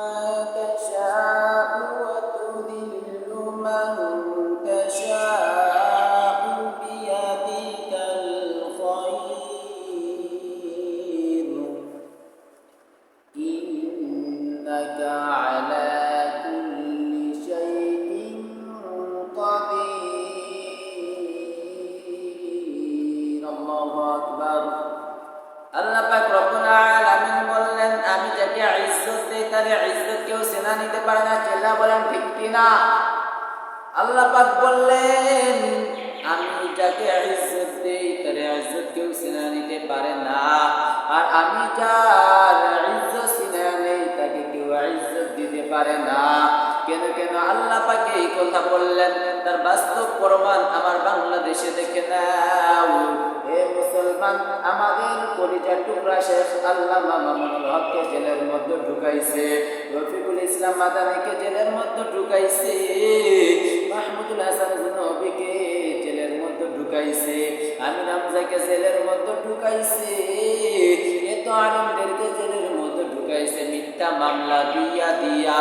Uh, কিনা আল্লাহ পাক বললেন, আমি যাকে ইজ্জত দেই তার ইজ্জত কেউ সেনা নিতে পারে না। আর আমি যার ইজ্জত সিনা নেই, তাকে কেউ ইজ্জত দিতে পারে না। কেন কেন? আল্লাহ পাকে এই কথা বললেন। তার বাস্তব প্রমাণ আমার বাংলাদেশে দেখে নাও। হে মুসলমান, আমাদের কলিজার টুকরা শেখ আল্লামা মামুনুল হককে জেলের মধ্যে ঢুকাইছে। ইসলাম মাদানিকে জেলের মধ্যে ঢুকাইছে। মাহমুদুল হাসান নবীকে জেলের মধ্যে ঢুকাইছে। আমি হামজাকে জেলের মধ্যে ঢুকাইছে। এত আনন্দেরকে জেলের মধ্যে ঢুকাইছে। মিথ্যা মামলা দিয়া দিয়া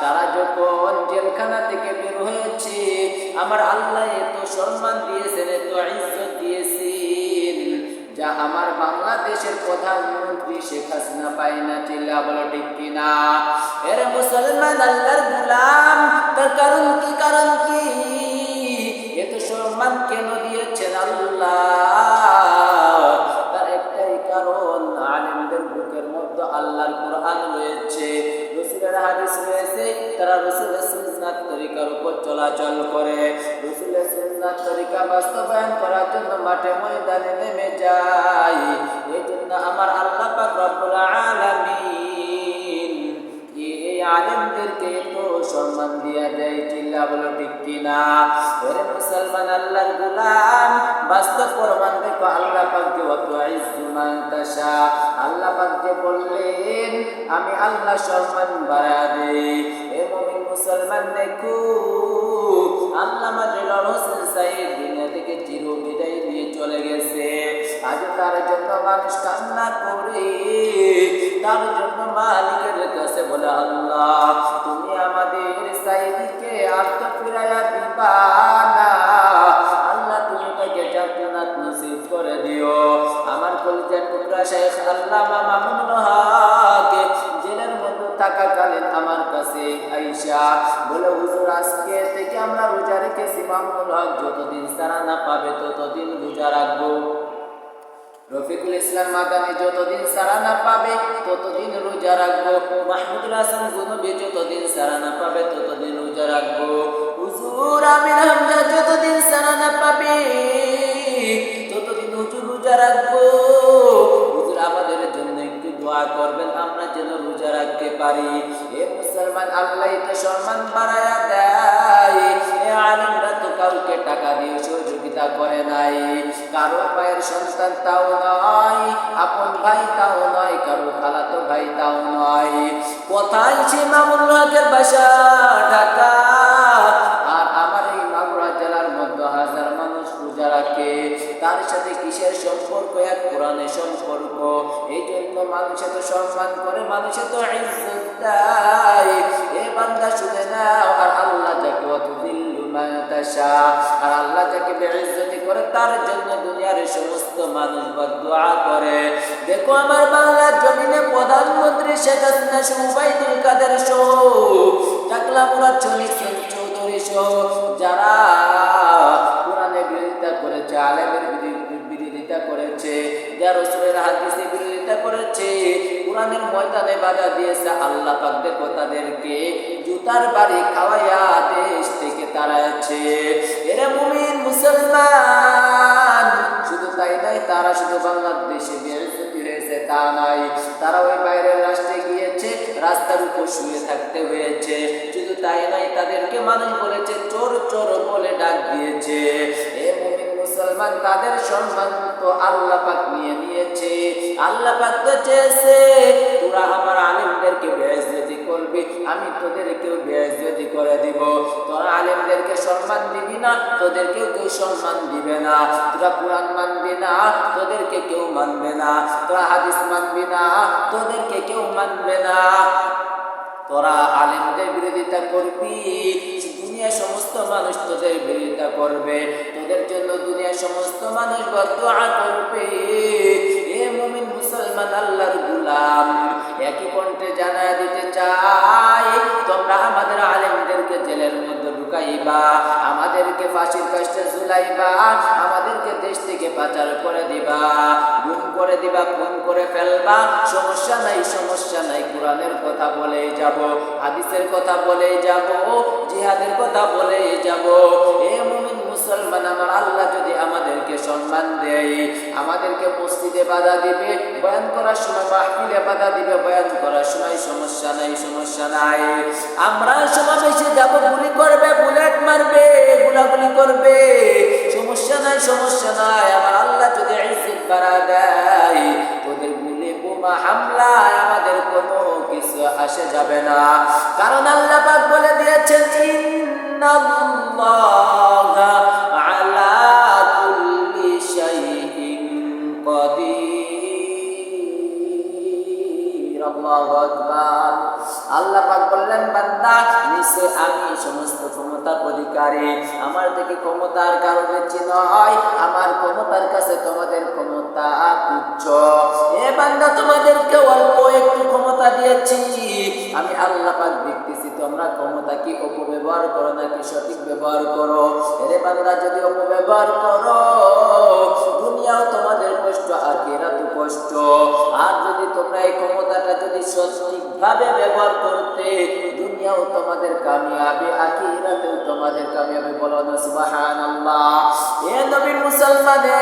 তারা যখন জেলখানা থেকে বের হয়েছে, আমার আল্লাহ এত সম্মান দিয়েছেন, এত ইজ্জত যা আমার বাংলাদেশের প্রধানমন্ত্রী শেখ হাসিনা পাই না চিল্লা বলো ঠিক কিনা? এর মুসলমান আল্লাহর গুলাম, তার কারণ কি কারণ কি? এত সম্মান কেন দিয়েছেন আল্লাহ? তার একটাই কারণ, আলিমদের বুকের মধ্যে আল্লাহর কোরআন রয়েছে। রসুলের হাদিস রয়েছে, তারা রসুলের সুন্নাত তরিকার উপর চলাচল করে। রসুলের সুন্নাত তরিকা বাস্তবায়ন করার জন্য মাঠে ময়দানে নেমে যায়। এই জন্য আমার আল্লাহ পাক রব্বুল আলামিন আলেমদেরকে তো সম্মান দিয়া দেয় চিল্লা বলো, ঠিক কিনা? ওরে মুসলমান আল্লাহর গুলাম, বাস্তব প্রমাণ দেখো, আল্লাহ পাক অত আল্লাহ পাক বললেন, আমি আল্লাহ সম্মান বাড়া দেই। এ মুমিন মুসলমান দেখো, আল্লাহ দিলাল হোসেন দুনিয়া থেকে চির বিদায় নিয়ে চলে গেছে। আজ তার জন্য মানুষ কান্না করে তার জন্য মালিকের কাছে বলে, আল্লাহ, তুমি আমাদের সাইদিকে আত্ম ফিরাইয়া দিবা না। আল্লাহ, তুমি তাকে জান্নাত নসিব করে দিও। আমার কলিজার টুকরা শেখ আল্লামা মামুন হক জেলের মধ্যে থাকাকালীন আমার কাছে আইসা বলে, হুজুর, আজকে থেকে আমরা রোজা রেখেছি। মামুন হক যতদিন সারা না পাবে, ততদিন রোজা রাখব। রফিকুল ইসলাম মাদানি যতদিন সারা না পাবে, ততদিন রোজা রাখব। মাহমুদুল হাসান গুনবি যতদিন সারা না পাবে, ততদিন রোজা রাখব। হুজুর আমির হামজা যতদিন সারা না পাবে, ততদিন হুজুর রোজা রাখব। হুজুর, আমাদের জন্য একটু দোয়া করবেন, আমরা যেন রোজা রাখতে পারি। এ মুসলমান, আল্লাহ সম্মান দেয়। এ আলিমরা কাউকে টাকা দিয়ে সহযোগিতা করে নাই। কারও ভাইয়ের সন্তান তাও নয় আপন ভাই তাও নয় কারও খালাতো ভাই তাও নয় কোথায় সে মামুন হকের বাসা? ঢাকা। আর আমার এই মাগুরা জেলার মধ্যে হাজার মানুষ পূজা রাখে। তার সাথে কিসের সম্পর্ক? এক কোরআনের সম্পর্ক। এই জন্য মানুষ এত সম্মান করে, মানুষ এত ইজ্জত দেয়। মাতাশা আর আল্লাহ যাকে বেইজ্জতি করে, তার জন্য দুনিয়ার সমস্ত মানুষ বদুয়া করে। দেখো আমার বাংলার জমিনে প্রধানমন্ত্রী শেখ হাসিনা সুবাইদুল কাদের সহ টাকলাপুরা চল্লিশ চৌধুরী সহ, যারা কোরআনের ময়দানে বাধা দিয়েছে, আল্লাহ পাক দেখো তাদেরকে জুতার বাড়ি খাওয়াইয়া দেশ থেকে তাড়াচ্ছে এরা মুমিন, মুসলমান। শুধু তাই নাই তারা শুধু বাংলাদেশে বেরোতি হয়েছে, তা নাই তারা ওই বাইরের রাষ্ট্রে গিয়েছে, রাস্তার উপর শুয়ে থাকতে হয়েছে। শুধু তাই নাই তাদেরকে মানুষ বলেছে, চোর চোর বলে ডাক দিয়েছে। এ মুমিন মুসলমান তাদের সম্মান তো আল্লাহ পাক নিয়ে নিয়েছে। আল্লাহ পাক তো চেয়েছে, তোরা আমার আলিমদেরকে বেয়াজতি করবি, আমি তোদেরকেও বেয়াজতি করে দিব। তোরা আলিমদেরকে সম্মান দিবি না, তোদেরকেও কেউ সম্মান দিবে না। তোরা কোরআন মানবি না, তোদেরকে কেউ মানবে না। তোরা হাদিস মানবি না, তোদেরকে কেউ মানবে না। তোরা আলেমদের বিরোধিতা করবি দুনিয়া সমস্ত মানুষ তোদের বিরোধিতা করবে। তোদের জন্য দুনিয়া সমস্ত মানুষ বদুয়া করবে। এ মুমিন মুসলমান আল্লাহর গুলাম, একই কণ্ঠে জানা দিতে চাই, তোমরা আমাদের আলেমদেরকে জেলের মধ্যে ঢুকাইবা আমাদেরকে ফাঁসির কাছে ঝুলাইবা। আমাদেরকে দেশ থেকে পাচার করে দিবা। গুম করে দিবা, খুন করে ফেলবা। সমস্যা নাই সমস্যা নাই, কোরআনের কথা বলে যাব, হাদিসের কথা বলে যাব, জিহাদের কথা বলে যাব। এ মুমিন মুসলমান, আমার আল্লাহ যদি আমাদেরকে সম্মান দেয়, আমাদেরকে মসজিদে বাধা দিবে, বয়ান করার সময় মাহফিলে বাধা দিবে, বয়ান করার সময় সমস্যা নাই সমস্যা নাই। আমরা সমাবেশে যাব সমস্যা নাই, আমার আল্লাহ যদি ইজ্জত বাড়া দেয়, তোদের গুলি বোমা হামলায় আমাদের কোনো কিছু আসে যাবে না। কারণ আল্লাহ পাক বলে দিয়েছেন, ইন্নাল্লাহা আলা কুল্লি শাইইন কাদির। আল্লাহু আকবার। আল্লাহ পাক বললেন, বান্দা, নিশ্চয় আমি সমস্ত ক্ষমতার অধিকারী। আমার থেকে ক্ষমতার কারণে চিহ্ন হয় আমার ক্ষমতার কাছে তোমাদের ক্ষমতা তুচ্ছ। এ বান্দা, তোমাদেরকে অল্প একটু ক্ষমতা দিয়েছি। আমি আল্লাহ পাক দেখতেছি, তোমরা ক্ষমতা কি অপব্যবহার করো নাকি সঠিক ব্যবহার করো? এরে বান্দা, যদি অপব্যবহার করো, দুনিয়াও তোমাদের কষ্ট আর কেরাতও কষ্ট। তোমরা এই ক্ষমতাটা যদি সঠিকভাবে ব্যবহার করতে, দুনিয়াও তোমাদের কামিয়াবি, আখিরাতেও তোমাদের কামিয়াবে। বলো না, সুবহানাল্লাহ। এ নবীর মুসলমানে,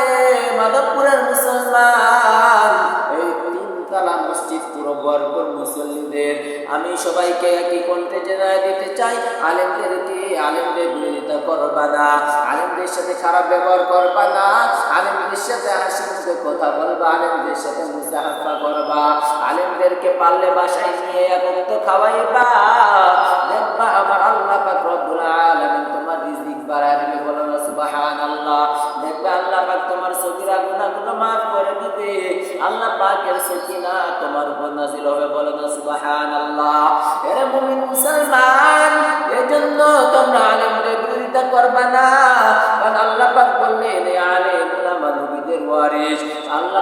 মাধবপুরের মুসলমান, এই তালা মসজিদ পুরো বরকর মুসল্লিদের। আমি সবাইকে একই কণ্ঠে জেনায় দিতে চাই, আলেমদেরকে আলেমদের বিরোধিতা করবা না, আলেমদের সাথে খারাপ ব্যবহার করবা না, আলেমদের সাথে হাসি মুখে কথা বলবা, আলেমদের সাথে মুসাহাফা করবা, আলেমদেরকে পারলে বাসায় নিয়ে একত্র খাওয়াইবা। পাকের কিনা? তোমার উপর নাজিল হবে, বলো না, সুবহানাল্লাহ। এরে মুমিন মুসলমান, এজন্য তোমরা আলেমদের বিরোধিতা করবা না। কারণ আল্লাহ পাক বললেন আলেম নবীদের ওয়ারিস আল্লাহ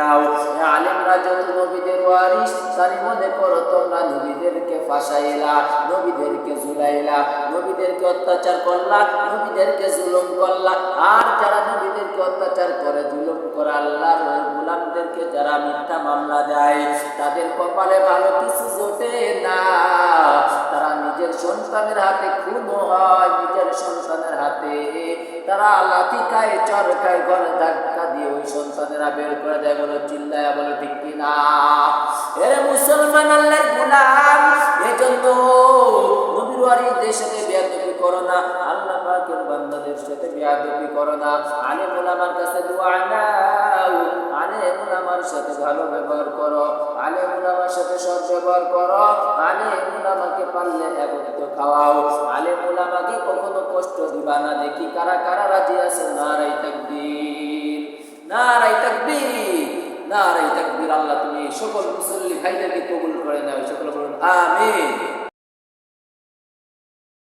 এ আলেমরা যত নবীদের ওয়ারিস তারই মধ্যে করো তোমরা নবীদেরকে ফাঁসাইলা, নবীদেরকে ঝুলাইলা, নবীদেরকে অত্যাচার করলা, নবীদেরকে জুলুম করলা। আর যারা নবীদেরকে অত্যাচার করে, জুলুম করে আল্লাহর গোলামদেরকে যারা মিথ্যা মামলা দেয়, তাদের কপালে ভালো কিছু জোটে না। তারা নিজের সন্তানের হাতে খুন হয়, নিজের সন্তানের হাতে। তারা লাঠি খায়, চর খায়, ঘরে ধাক্কা দিয়ে ওই সন্তানেরা বের করে দেয়, বলে চিল্লায়, বলে ঠিক কিনা? এরে মুসলমান আল্লাহ গুলাম এজন্য নবীর বেয়াদবি করো না, আল্লাহ পাকের বান্দাদের সাথে বেয়াদবি করো না। কাছে দোয়া নাও সাথে ভালো ব্যবহার করো আলেম ওলামার সাথে সৎ ব্যবহার করো আলেম ওলামাকে পারলে খাওয়াও ওলামাকে কখনো কষ্ট দিবা না, দেখি কারা কারা রাজি আছে নারাই তাকবীর। নারাই তাকবীর নারাই তাকবীর। আল্লাহ তুমি সকল মুসল্লি ভাইদেরকে কবুল করে নাও সকল বলুন, আমিন।